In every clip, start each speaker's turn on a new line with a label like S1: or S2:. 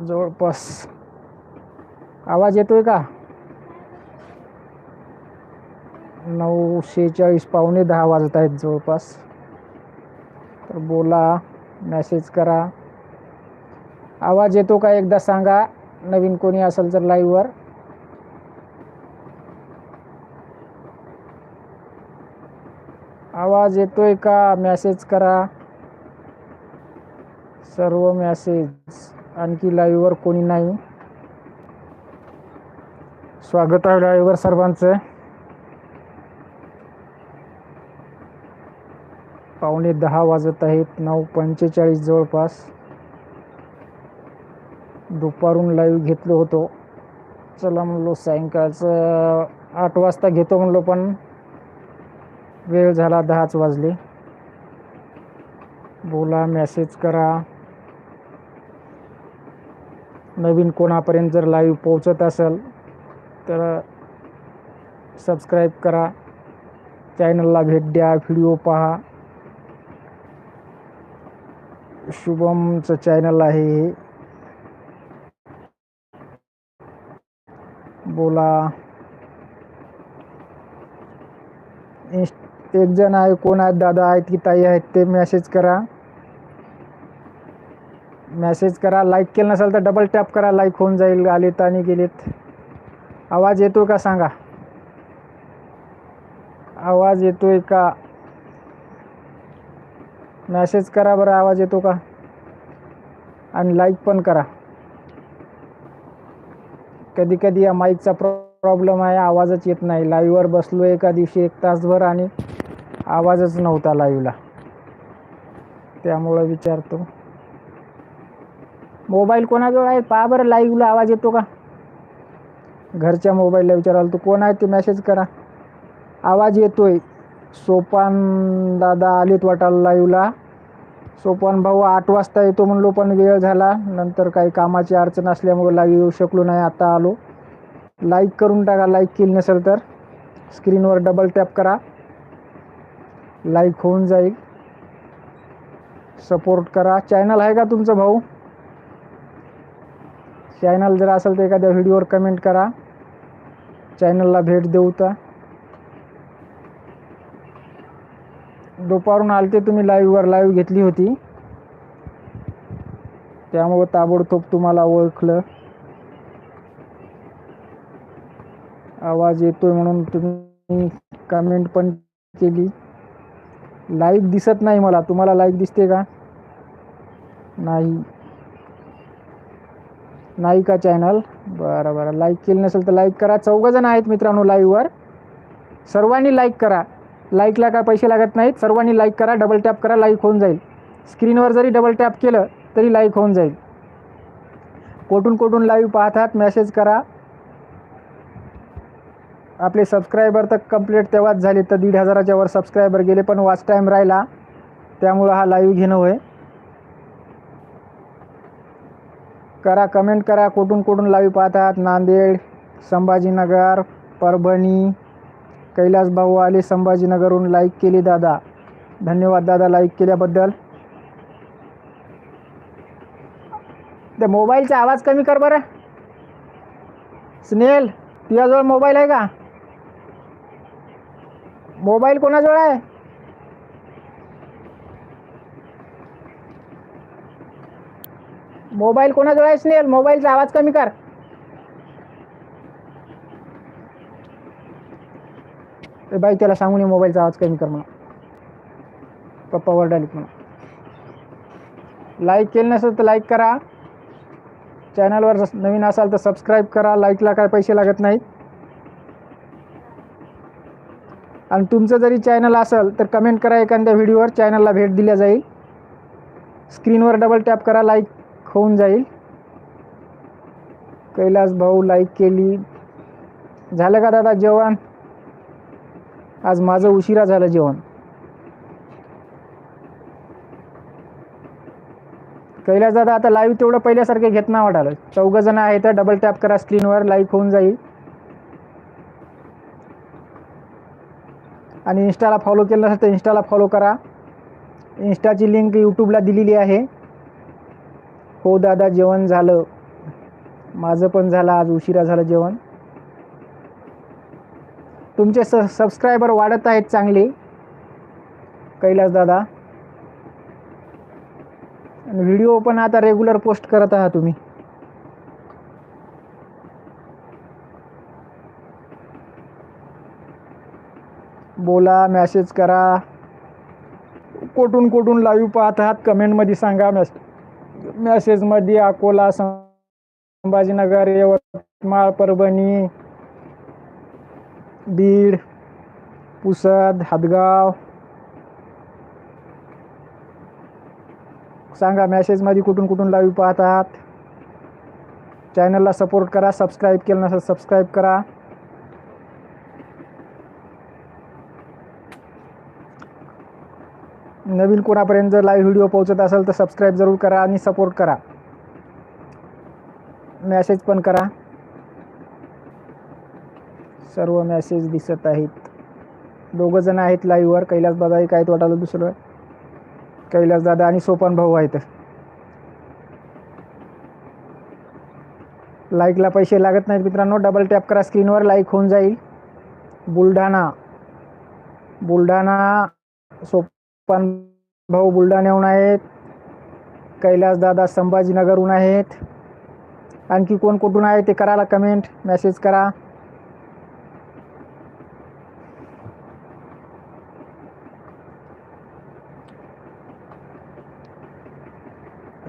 S1: जवळपास. आवाज येतोय का? नऊशे चाळीस पावणे दहा वाजत आहेत जवळपास. तर बोला मेसेज करा. आवाज येतो का एकदा सांगा? नवीन कोणी असेल तर लाईव्हवर आवाज येतोय का? मेसेज करा. सर्व मेसेज आणखी लाईव्हवर कोणी नाही. स्वागत आहे लाईव्हवर सर्वांचं. पावणे दहा वाजत आहेत नऊ पंचेचाळीस जवळपास. दुपारून लाईव्ह घेतलो होतो. चला म्हणलो सायंकाळचं आठ वाजता घेतो म्हणलो पण वेळ झाला दहाच वाजले. बोला मेसेज करा. नवीन कोणापर्यंत जर लाईव्ह पोहोचत असेल तर सबस्क्राईब करा. चॅनलला भेट द्या व्हिडिओ पहा. शुभमचं चॅनल आहे हे. बोला. इन्स्ट एक जण आहे कोण आहेत? दादा आहेत की ताई आहेत? ते मेसेज करा. मेसेज करा लाईक केलं नसेल तर डबल टॅप करा लाईक होऊन जाईल आलेत आणि गेलेत. आवाज येतो का सांगा? आवाज येतोय का? मेसेज करा बरं आवाज येतो का? आणि लाईक पण करा. कधी कधी या माईकचा प्रॉब्लेम आहे आवाजच येत नाही. लाईव्हवर बसलो एका दिवशी एक तासभर आणि आवाजच नव्हता लाईव्हला त्यामुळं विचारतो. मोबाईल कोणाजवळ आहे? पहा बरं लाईव्हला आवाज येतो का? घरच्या मोबाईलला विचाराल तू कोण आहे? ते मेसेज करा. आवाज येतोय. सोपान दादा आलेत वाटाल लाईव्हला सोपान भाऊ आठ वाजता येतो म्हणलो पण वेळ झाला. नंतर काही कामाची अडचण असल्यामुळे लाईव्ह येऊ शकलो नाही आता आलो. लाईक करून टाका लाईक केली नसेल तर. स्क्रीनवर डबल टॅप करा. लाईक होऊन जाईल. सपोर्ट करा. चॅनल आहे का तुमचं भाऊ? चॅनल जर असेल तर एखाद्या व्हिडिओवर कमेंट करा. चॅनलला भेट देऊ तर. दुपारून आलते तुम्ही लाईव्हवर लाईव्ह घेतली होती. त्यामुळं ताबडतोब तुम्हाला ओळखलं. आवाज येतोय म्हणून तुम्ही कमेंट पण केली. लाईक दिसत नाही मला. तुम्हाला लाईक दिसते का? नाही. नाही का चॅनल. बरं बरं. लाईक केलं नसेल तर लाईक करा. चौघजण आहेत मित्रांनो लाईव्हवर सर्वांनी लाईक करा. लाईकला काय पैसे लागत नाहीत. सर्वांनी लाईक करा. डबल टॅप करा. लाईक होऊन जाईल. स्क्रीनवर जरी डबल टॅप केलं तरी लाईक होऊन जाईल. कोठून कोठून लाईव्ह पाहतात मेसेज करा. आपले सबस्क्रायबर तर कंप्लीट तेव्हाच झाले. तर दीड हजाराच्या वर सबस्क्रायबर गेले पण वाच टाईम राहिला. त्यामुळं हा लाईव्ह घेणं होय. करा कमेंट करा. कुठून कुठून लावी पाहतात? नांदेड संभाजीनगर परभणी कैलास भाऊ आले संभाजीनगरहून लाईक केली दादा. धन्यवाद दादा लाईक केल्याबद्दल. त्या मोबाईलचा आवाज कमी कर बरं. स्नेल तुझ्याजवळ मोबाईल आहे का? मोबाईल कोणाजवळ आहे? मोबाईल कोणाजवळ आहे स्नेल मोबाईलचा आवाज कमी कर. ए बाई त्याला सांगून ये मोबाईलचा आवाज कमी कर म्हणा. पप्पा वरडालीत म्हणा. लाईक केलं नसेल तर लाईक करा. चॅनलवर नवीन असाल तर सबस्क्राईब करा. लाईकला काय पैसे लागत नाहीत. आणि तुमचं जरी चॅनल असेल तर कमेंट करा एखाद्या व्हिडिओवर चॅनलला भेट दिल्या जाईल. स्क्रीनवर डबल टॅप करा. लाईक होऊन जाईल. कैलास भाऊ लाईक केली. झालं का दादा जेवण? आज माझं उशिरा झालं जेवण. कैलास दादा आता लाईव्ह तेवढं पहिल्यासारखे घेत ना वाटालं चौघ जण आहे तर डबल टॅप करा स्क्रीनवर लाईक होऊन जाईल. आणि इन्स्टाला फॉलो केलं नसेल तर इन्स्टाला फॉलो करा. इन्स्टाची लिंक यूट्यूबला दिलेली आहे. हो दादा जेवण झालं. माझं पण झालं आज उशिरा झालं जेवण. तुमचे स सबस्क्रायबर वाढत आहेत चांगले. कैलास दादा. आणि व्हिडिओ पण आता रेग्युलर पोस्ट करत आहात तुम्ही. बोला मॅसेज करा. कोठून कोठून लाईव्ह पाहत आहात कमेंटमध्ये सांगा मॅसेज मेसेजमध्ये अकोला संभाजीनगर यवतमाळ परभणी बीड पुसद हदगाव सांगा मॅसेजमध्ये कुठून कुठून लाईव्ह पाहतात. चॅनलला सपोर्ट करा सबस्क्राईब केलं नसेल सबस्क्राईब करा. नवीन कोणापर्यंत जर लाईव्ह व्हिडिओ पोहोचत असेल तर सबस्क्राईब जरूर करा आणि सपोर्ट करा. मेसेज पण करा. सर्व मेसेज दिसत आहेत. दोघं जण आहेत लाईव्हवर कैलास दादा एक आहेत वाटायला दुसरं. कैलास दादा आणि सोपान भाऊ आहेत. लाईकला पैसे लागत नाहीत मित्रांनो. डबल टॅप करा स्क्रीनवर लाईक होऊन जाईल. बुलढाणा. बुलढाणा सोप भाऊ बुलढाण्याहून आहेत कैलास दादा संभाजीनगरहून आहेत. आणखी कोण कुठून आहे ते करायला कमेंट मेसेज करा.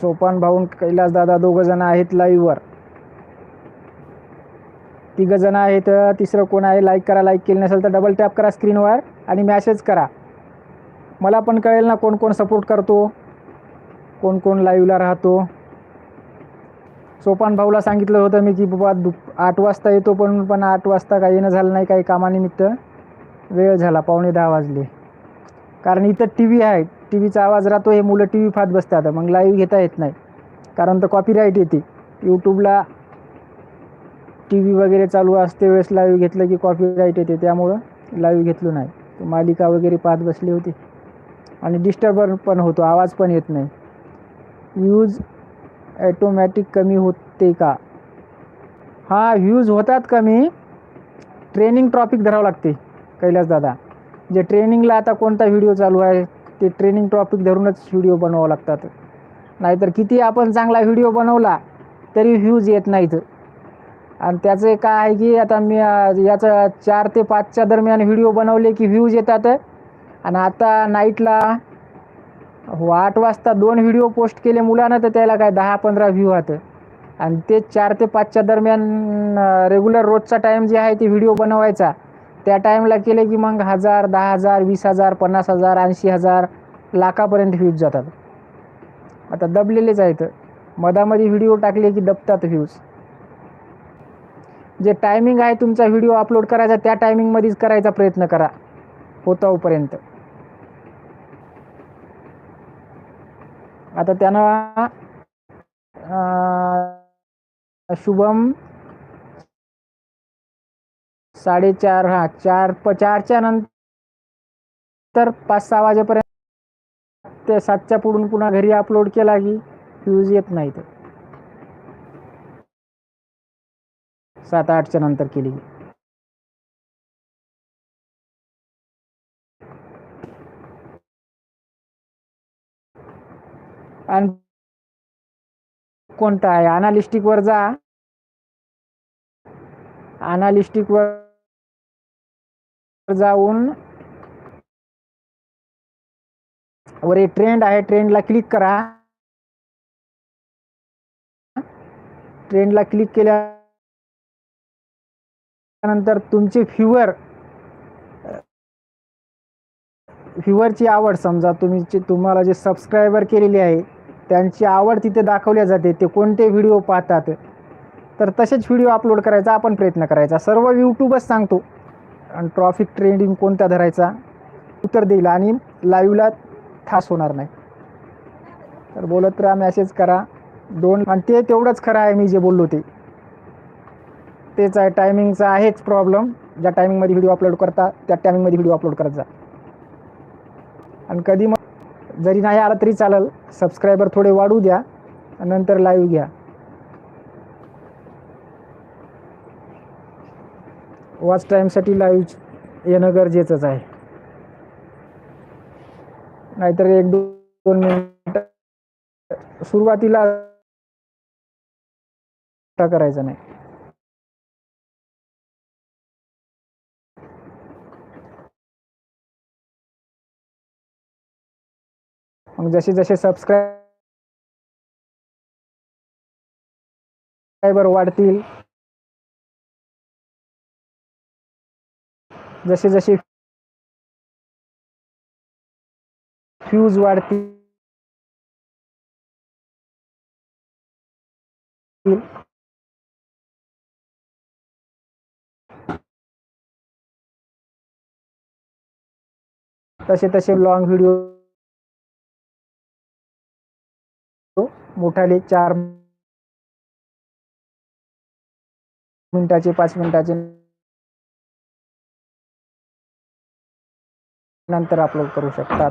S1: सोपान भाऊन कैलास दादा दोघं जण आहेत लाईव्हवर तिघं जण आहेत तिसरं कोण आहे? लाईक करा लाईक केलं नसेल तर डबल टॅप करा स्क्रीनवर आणि मॅसेज करा. मला पण कळेल ना कोण कोण सपोर्ट करतो कोण कोण लाईव्हला राहतो. सोपान भाऊला सांगितलं होतं मी की बाबा दुप आठ वाजता येतो पण पण आठ वाजता काही येणं झालं नाही काही कामानिमित्त. वेळ झाला पावणे दहा वाजले. कारण इथं टी व्ही आहे टी व्हीचा आवाज राहतो हे मुलं टी व्ही फात बसतात मग लाईव्ह घेता येत नाही. कारण तर कॉपीराईट येते. यूट्यूबला टी व्ही वगैरे चालू असते वेळेस लाईव्ह घेतलं की कॉपीराईट येते. त्यामुळं लाईव्ह घेतलो नाही. मालिका वगैरे पाहत बसली होती. आणि डिस्टर्बर पण होतो आवाज पण येत नाही. व्ह्यूज ॲटोमॅटिक कमी होते का? हा व्ह्यूज होतात कमी. ट्रेनिंग टॉपिक धरावं लागते कैलास दादा. जे ट्रेनिंगला आता कोणता व्हिडिओ चालू आहे ते ट्रेनिंग टॉपिक धरूनच व्हिडिओ बनवावं लागतात. नाहीतर किती आपण चांगला व्हिडिओ बनवला तरी व्ह्यूज येत नाहीत. आणि त्याचं काय आहे की आता मी याचं चार ते पाचच्या दरम्यान व्हिडिओ बनवले की व्ह्यूज येतात. आणि आता नाईटला हो आठ वाजता दोन व्हिडिओ पोस्ट केले मुलानं तर त्याला काय दहा पंधरा व्ह्यू आहात आणि ते चार ते पाचच्या दरम्यान रेग्युलर रोजचा टाईम जे आहे ते व्हिडिओ बनवायचा. त्या टाईमला केले की मग हजार दहा हजार वीस हजार पन्नास हजार ऐंशी हजार लाखापर्यंत व्ह्यूज जातात. आता दबलेलेच आहेत मधामध्ये व्हिडिओ टाकले की दबतात व्ह्यूज जे टायमिंग आहे तुमचा व्हिडिओ अपलोड करायचा त्या टायमिंगमध्येच करायचा प्रयत्न करा. होतापर्यंत आता त्यानं शुभम साडेचार हा चार प चारच्या नंतर पाच सहा वाजेपर्यंत ते सातच्या पुढून पुन्हा घरी अपलोड केला की फ्यूज येत नाही तर सात आठच्या नंतर केली. आणि कोणता आहे? अनालिस्टिक वर जा. अनालिस्टिक वर जाऊन वर एक ट्रेंड आहे. ट्रेंडला क्लिक करा. ट्रेंडला क्लिक केल्यानंतर तुमचे फ्युअर व्ह्युअरची आवड समजा तुम्ही तुम्हाला जे सबस्क्रायबर केलेली आहे त्यांची आवड तिथे दाखवल्या जाते ते कोणते व्हिडिओ पाहतात. तर तसेच व्हिडिओ अपलोड करायचा आपण प्रयत्न करायचा. सर्व यूट्यूबच सांगतो आणि ट्रॉफिक ट्रेंडिंग कोणता धरायचा उत्तर देईल आणि लाईव्हला ठास होणार नाही. तर बोलत राहा मॅसेज करा. दोन आणि ते तेवढंच खरं आहे मी जे बोललो ते. तेच आहे टायमिंगचा आहेच प्रॉब्लेम ज्या टायमिंगमध्ये व्हिडिओ अपलोड करता त्या टायमिंगमध्ये व्हिडिओ अपलोड करत जा. आणि कधी मग जरी नाही आला तरी चालेल. सबस्क्रायबर थोडे वाढू द्या. नंतर लाईव्ह घ्या. वॉच टाईमसाठी लाईव्ह येणं गरजेचंच आहे. नाहीतर एक दोन मिनिट सुरुवातीला करायचं नाही. मग जसे जसे सबस्क्रायबर वाढतील जसे जसे फ्यूज वाढतील तसे तसे लॉंग व्हिडिओ मोठाले चार मिनिटाचे पाच मिनिटाचे नंतर अपलोड करू शकतात.